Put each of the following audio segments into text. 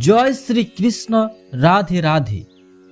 জয় শ্রী কৃষ্ণ রাধে রাধে।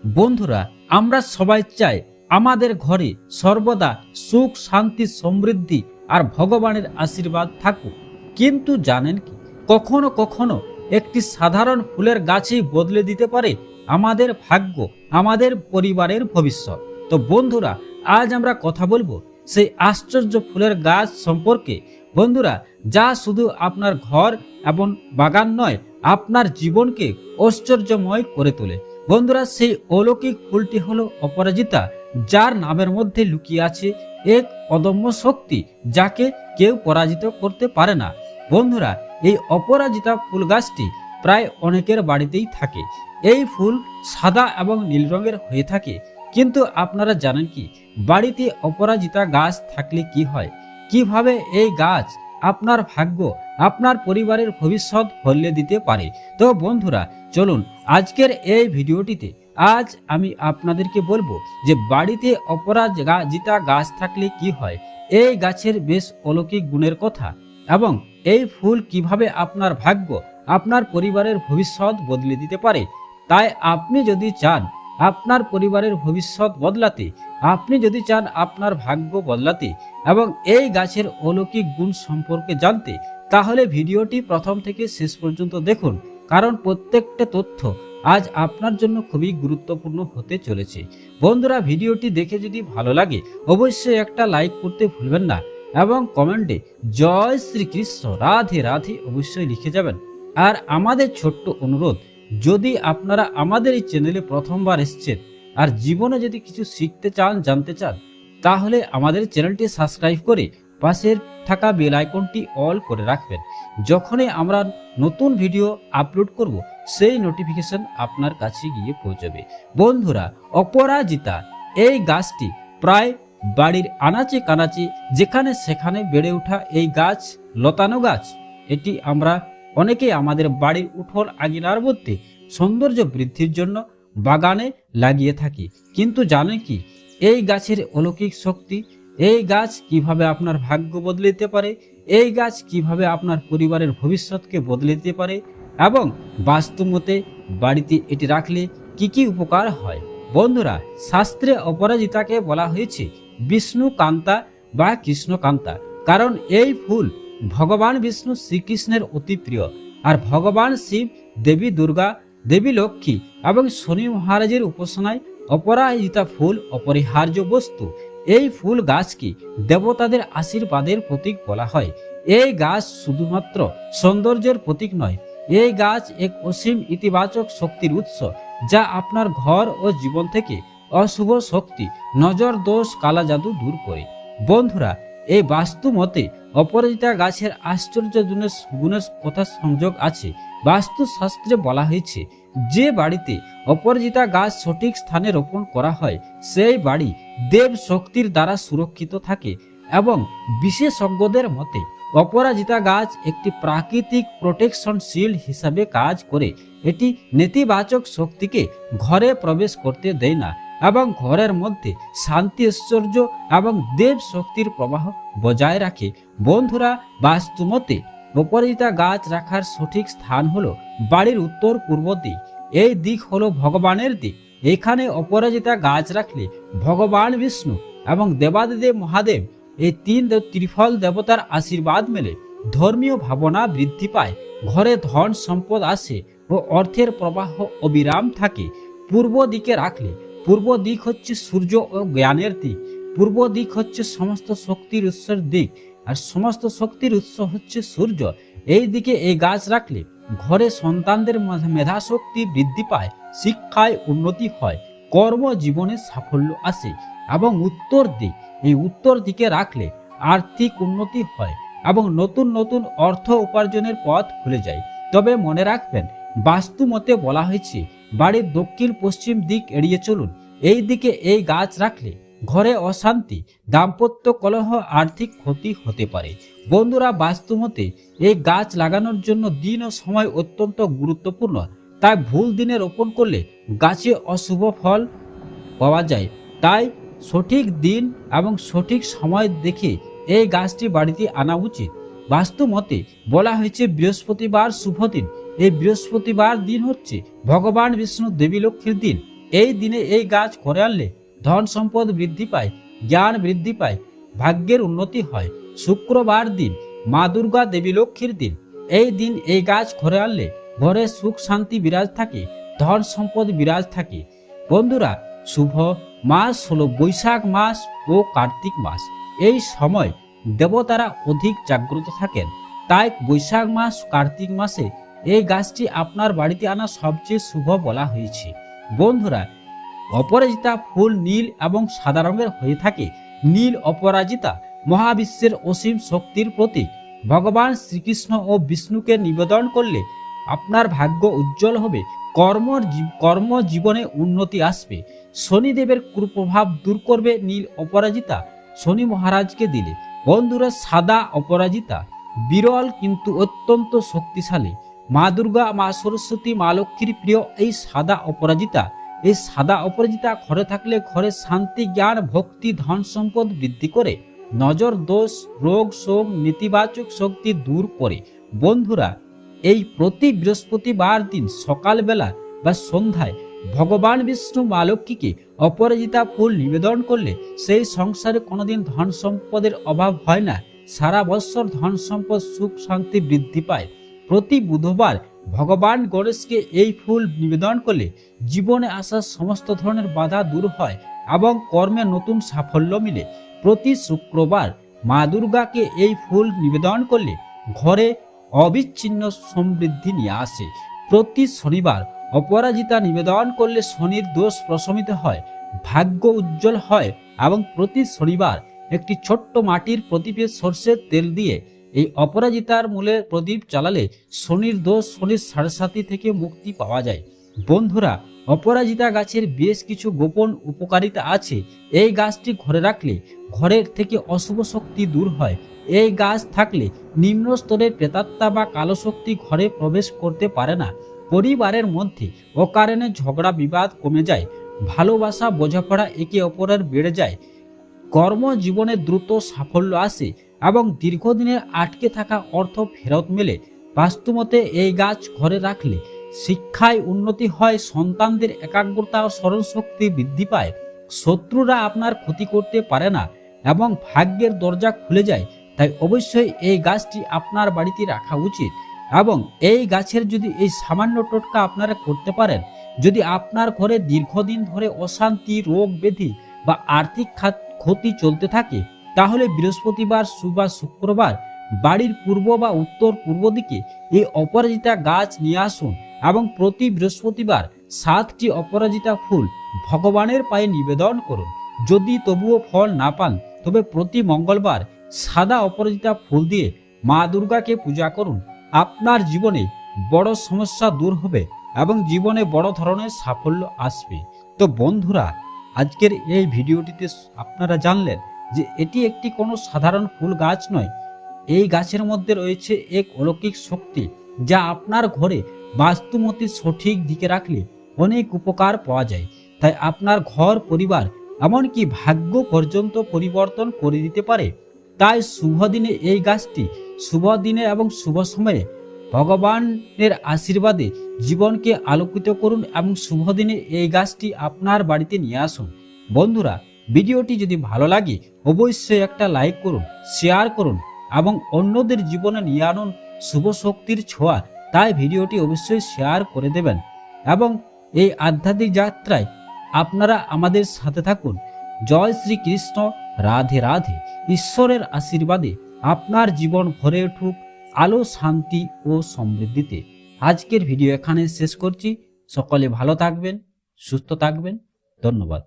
বন্ধুরা, আমরা সবাই চাই আমাদের ঘরে সর্বদা সুখ, শান্তি, সমৃদ্ধি আর ভগবানের আশীর্বাদ থাকুক। কিন্তু জানেন কি, কখনো কখনো একটি সাধারণ ফুলের গাছেই বদলে দিতে পারে আমাদের ভাগ্য, আমাদের পরিবারের ভবিষ্যৎ। তো বন্ধুরা, আজ আমরা কথা বলব সেই আশ্চর্য ফুলের গাছ সম্পর্কে। বন্ধুরা, যা শুধু আপনার ঘর এবং বাগান নয় আপনার জীবনকে ঐশ্বর্যময় করে তোলে। বন্ধুরা, সেই অলৌকিক ফুলটি হলো অপরাজিতা, যার নামের মধ্যে লুকিয়ে আছে এক অদম্য শক্তি যাকে কেউ পরাজিত করতে পারে না। বন্ধুরা, এই অপরাজিতা ফুল গাছটি প্রায় অনেকের বাড়িতেই থাকে। এই ফুল সাদা এবং নীল রঙের হয়ে থাকে। কিন্তু আপনারা জানেন কি, বাড়িতে অপরাজিতা গাছ থাকলে কি হয়? কীভাবে এই গাছ আপনার ভাগ্য আপনার পরিবারের ভবিষ্যৎ বদলে দিতে পারে। তো বন্ধুরা, চলুন আজকের এই ভিডিওটিতে আজ আমি আপনাদেরকে বলব যে বাড়িতে অপরাজিতা গাছ থাকলে কি হয়? এই গাছের বেশ অলৌকিক গুণের কথা এবং এই ফুল কীভাবে আপনার ভাগ্য আপনার পরিবারের ভবিষ্যৎ বদলে দিতে পারে। তাই আপনি যদি চান আপনার পরিবারের ভবিষ্যৎ বদলাতে আপনি যদি চান আপনার ভাগ্য বদলাতে এবং এই গাছের অলৌকিক গুণ সম্পর্কে জানতে, তাহলে ভিডিওটি প্রথম থেকে শেষ পর্যন্ত দেখুন, কারণ প্রত্যেকটা তথ্য আজ আপনার জন্য খুবই গুরুত্বপূর্ণ হতে চলেছে। বন্ধুরা, ভিডিওটি দেখে যদি ভালো লাগে, অবশ্যই একটা লাইক করতে ভুলবেন না এবং কমেন্টে জয় শ্রীকৃষ্ণ, রাধে রাধে অবশ্যই লিখে যাবেন। আর আমাদের ছোট্ট অনুরোধ, যদি আপনারা আমাদের এই চ্যানেলে প্রথমবার এসছেন আর জীবনে যদি কিছু শিখতে চান, জানতে চান, তাহলে আমাদের চ্যানেলটি সাবস্ক্রাইব করে পাশের থাকা বেল আইকনটি অল করে রাখবেন। যখনই আমরা নতুন ভিডিও আপলোড করব, সেই নোটিফিকেশন আপনার কাছে গিয়ে পৌঁছবে। বন্ধুরা, অপরাজিতা, এই গাছটি প্রায় বাড়ির আনাচে কানাচে, যেখানে সেখানে বেড়ে ওঠা এই গাছ, লতানো গাছ, এটি আমরা অনেকে আমাদের বাড়ির উঠোন আগিনার মধ্যে সৌন্দর্য বৃদ্ধির জন্য বাগানে লাগিয়ে থাকি। কিন্তু জানেন কি, এই গাছের অলৌকিক শক্তি, এই গাছ কীভাবে আপনার ভাগ্য বদলে দিতে পারে, এই গাছ কীভাবে আপনার পরিবারের ভবিষ্যৎকে বদলে দিতে পারে এবং বাস্তুমতে বাড়িতে এটি রাখলে কি কি উপকার হয়। বন্ধুরা, শাস্ত্রে অপরাজিতাকে বলা হয়েছে, বিষ্ণু কান্তা বা কৃষ্ণকান্তা কারণ এই ফুল ভগবান বিষ্ণু শ্রীকৃষ্ণের অতি প্রিয়। আর ভগবান শিব, দেবী দুর্গা দেবী লক্ষ্মী এবং শনি মহারাজের উপাসনায় অপরাজিতা ফুল, অপরিহার্য বস্তু। এই ফুল গাছকে দেবতাদের আশীর্বাদের প্রতীক বলা হয়। এই গাছ শুধুমাত্র সৌন্দর্যের প্রতীক নয়, এই গাছ এক অসীম ইতিবাচক শক্তির উৎস, যা আপনার ঘর ও জীবন থেকে অশুভ শক্তি নজর দোষ কালা জাদু দূর করে। বন্ধুরা এই বাস্তু মতে অপরাজিতা গাছের আশ্চর্য গুণের কথা সংযোগ আছে। বাস্তু শাস্ত্রে বলা হয়েছে, যে বাড়িতে অপরাজিতা গাছ সঠিক স্থানে রোপণ করা হয়, সেই বাড়ি দেব শক্তির দ্বারা সুরক্ষিত থাকে এবং বিশেষজ্ঞদের মতে অপরাজিতা গাছ একটি প্রাকৃতিক প্রোটেকশন শিল্ড হিসাবে কাজ করে। এটি নেতিবাচক শক্তিকে ঘরে প্রবেশ করতে দেয় না। এবং ঘরের মধ্যে শান্তি ঐশ্বর্য এবং দেব শক্তির প্রবাহ বজায় রাখে। বন্ধুরা বাস্তুমতে অপরাজিতা গাছ রাখার সঠিক স্থান হলো বাড়ির উত্তর পূর্ব দিক। এই দিক হলো ভগবানের দিক। এখানে অপরাজিতা গাছ রাখলে ভগবান বিষ্ণু এবং দেবাদিদেব মহাদেব এই তিন ত্রিফল দেবতার আশীর্বাদ মেলে। ধর্মীয় ভাবনা বৃদ্ধি পায়। ঘরে ধন সম্পদ আসে ও অর্থের প্রবাহ অবিরাম থাকে। পূর্ব দিকে রাখলে পূর্ব দিক হচ্ছে সূর্য ও জ্ঞানের দিক। পূর্ব দিক হচ্ছে সমস্ত শক্তির উৎসের দিক আর সমস্ত শক্তির উৎস হচ্ছে সূর্য। এই দিকে এই গাছ রাখলে ঘরে সন্তানদের মধ্যে মেধাশক্তি বৃদ্ধি পায়, শিক্ষায় উন্নতি হয় কর্মজীবনে সাফল্য আসে এবং উত্তর দিক, এই উত্তর দিকে রাখলে আর্থিক উন্নতি হয় এবং নতুন নতুন অর্থ উপার্জনের পথ খুলে যায়। তবে মনে রাখবেন, বাস্তু মতে বলা হয়েছে বাড়ির দক্ষিণ পশ্চিম দিক এড়িয়ে চলুন। এই দিকে এই গাছ রাখলে ঘরে অশান্তি, দাম্পত্য কলহ, আর্থিক ক্ষতি হতে পারে। বন্ধুরা, বাস্তুমতে এই গাছ লাগানোর জন্য দিন ও সময় অত্যন্ত গুরুত্বপূর্ণ। তাই ভুল দিনে রোপণ করলে গাছে অশুভ ফল পাওয়া যায়। তাই সঠিক দিন এবং সঠিক সময় দেখে এই গাছটি বাড়িতে আনা উচিত। বাস্তু মতে বলা হয়েছে, বৃহস্পতিবার শুভ দিন। এই বৃহস্পতিবার দিন হচ্ছে ভগবান বিষ্ণু দেবী লক্ষ্মীর দিন। এই দিনে এই গাছ করে আনলে ধন সম্পদ বৃদ্ধি পায়, জ্ঞান বৃদ্ধি পায়, ভাগ্যের উন্নতি হয়। শুক্রবার দিন মা দুর্গা দেবী লক্ষ্মীর দিন। এই দিন এই গাছ ঘরে আনলে ঘরে সুখ, শান্তি, বিরাজ থাকে, ধন সম্পদ বিরাজ থাকে। বন্ধুরা, শুভ মাস হলো বৈশাখ মাস ও কার্তিক মাস। এই সময় দেবতারা অধিক জাগ্রত থাকেন। তাই বৈশাখ মাস, কার্তিক মাসে এই গাছটি আপনার বাড়িতে আনা সবচেয়ে শুভ বলা হয়েছে। বন্ধুরা, অপরাজিতা ফুল নীল এবং সাদা রঙের হয়ে থাকে। নীল অপরাজিতা মহাবিশ্বের অসীম শক্তির প্রতীক। ভগবান শ্রীকৃষ্ণ ও বিষ্ণুকে নিবেদন করলে আপনার ভাগ্য উজ্জ্বল হবে কর্ম কর্মজীবনে উন্নতি আসবে। শনিদেবের কুপ্রভাব দূর করবে নীল অপরাজিতা শনি মহারাজকে দিলে। বন্ধুরা, সাদা অপরাজিতা বিরল কিন্তু অত্যন্ত শক্তিশালী। মা দুর্গা, মা সরস্বতী, মা লক্ষ্মীর প্রিয়, এই সাদা অপরাজিতা। এই সাদা অপরাজিতা ঘরে থাকলে ঘরে শান্তি, জ্ঞান, ভক্তি, ধন সম্পদ বৃদ্ধি করে। নজর, দোষ, রোগ, শোক, নেতিবাচক শক্তি দূর করে। বন্ধুরা, এই প্রতি বৃহস্পতিবার দিন সকালবেলা বা সন্ধ্যায় ভগবান বিষ্ণু মা লক্ষ্মীকে অপরাজিতা ফুল নিবেদন করলে সেই সংসারে কোনোদিন ধন সম্পদের অভাব হয় না। সারা বৎসর ধন সম্পদ সুখ শান্তি বৃদ্ধি পায়। প্রতি বুধবার ভগবান গণেশকে এই ফুল নিবেদন করলে জীবনে আসা সমস্ত ধরনের বাধা দূর হয় এবং কর্মে নতুন সাফল্য মিলে। প্রতি শুক্রবার মা দুর্গাকে এই ফুল নিবেদন করলে ঘরে অবিচ্ছিন্ন সমৃদ্ধি নিয়ে আসে। প্রতি শনিবার অপরাজিতা নিবেদন করলে শনির দোষ প্রশমিত হয়, ভাগ্য উজ্জ্বল হয় এবং প্রতি শনিবার একটি ছোট্ট মাটির প্রদীপে সর্ষের তেল দিয়ে এই অপরাজিতার মূলে প্রদীপ চালালে শনির দোষ শনির সাড়ে থেকে মুক্তি পাওয়া যায়। বন্ধুরা, অপরাজিতা গাছের বেশ কিছু গোপন উপকারিতা আছে। এই গাছটি ঘরে রাখলে ঘরের থেকে অশুভ শক্তি দূর হয়। এই গাছ থাকলে নিম্ন স্তরের প্রেতাত্মা বা কালো শক্তি ঘরে প্রবেশ করতে পারে না। পরিবারের মধ্যে অকারণে ঝগড়া বিবাদ কমে যায়। ভালোবাসা, বোঝাপড়া একে অপরের বেড়ে যায়। কর্মজীবনে দ্রুত সাফল্য আসে। এবং দীর্ঘদিনের আটকে থাকা অর্থ ফেরত মেলে, বাস্তুমতে এই গাছ ঘরে রাখলে শিক্ষায় উন্নতি হয়, সন্তানদের একাগ্রতা ও স্মরণশক্তি বৃদ্ধি পায়, শত্রুরা আপনার ক্ষতি করতে পারে না এবং ভাগ্যের দরজা খুলে যায়, তাই অবশ্যই এই গাছটি আপনার বাড়িতে রাখা উচিত এবং এই গাছের যদি এই সামান্য টোটকা আপনারা করতে পারেন, যদি আপনার ঘরে দীর্ঘদিন ধরে অশান্তি, রোগ, ব্যাধি বা আর্থিক ক্ষতি চলতে থাকে তাহলে বৃহস্পতিবার বা শুক্রবার বাড়ির পূর্ব বা উত্তর পূর্ব দিকে এই অপরাজিতা গাছ নিয়ে আসুন এবং প্রতি বৃহস্পতিবার সাতটি অপরাজিতা ফুল ভগবানের পায়ে নিবেদন করুন। যদি তবুও ফল না পান, তবে প্রতি মঙ্গলবার সাদা অপরাজিতা ফুল দিয়ে মা দুর্গাকে পূজা করুন। আপনার জীবনে বড় সমস্যা দূর হবে এবং জীবনে বড় ধরনের সাফল্য আসবে। তো বন্ধুরা, আজকের এই ভিডিওটিতে আপনারা জানলেন যে এটি একটি কোনো সাধারণ ফুল গাছ নয়। এই গাছের মধ্যে রয়েছে এক অলৌকিক শক্তি, যা আপনার ঘরে বাস্তুমতি সঠিক দিকে রাখলে অনেক উপকার পাওয়া যায়। তাই আপনার ঘর, পরিবার, এমনকি ভাগ্য পর্যন্ত পরিবর্তন করে দিতে পারে। তাই শুভ দিনে এই গাছটি শুভ দিনে এবং শুভ সময়ে ভগবানের আশীর্বাদে জীবনকে আলোকিত করুন এবং শুভ দিনে এই গাছটি আপনার বাড়িতে নিয়ে আসুন। বন্ধুরা ভিডিওটি যদি ভালো লাগে, অবশ্যই একটা লাইক করুন শেয়ার করুন এবং অন্যদের জীবনে নিয়ে আনুন শুভ শক্তির ছোঁয়া। তাই ভিডিওটি অবশ্যই শেয়ার করে দেবেন। এবং এই আধ্যাত্মিক যাত্রায় আপনারা আমাদের সাথে থাকুন। জয় শ্রীকৃষ্ণ, রাধে রাধে। ঈশ্বরের আশীর্বাদে আপনার জীবন ভরে উঠুক আলো, শান্তি ও সমৃদ্ধিতে। আজকের ভিডিও এখানে শেষ করছি। সকলে ভালো থাকবেন, সুস্থ থাকবেন। ধন্যবাদ।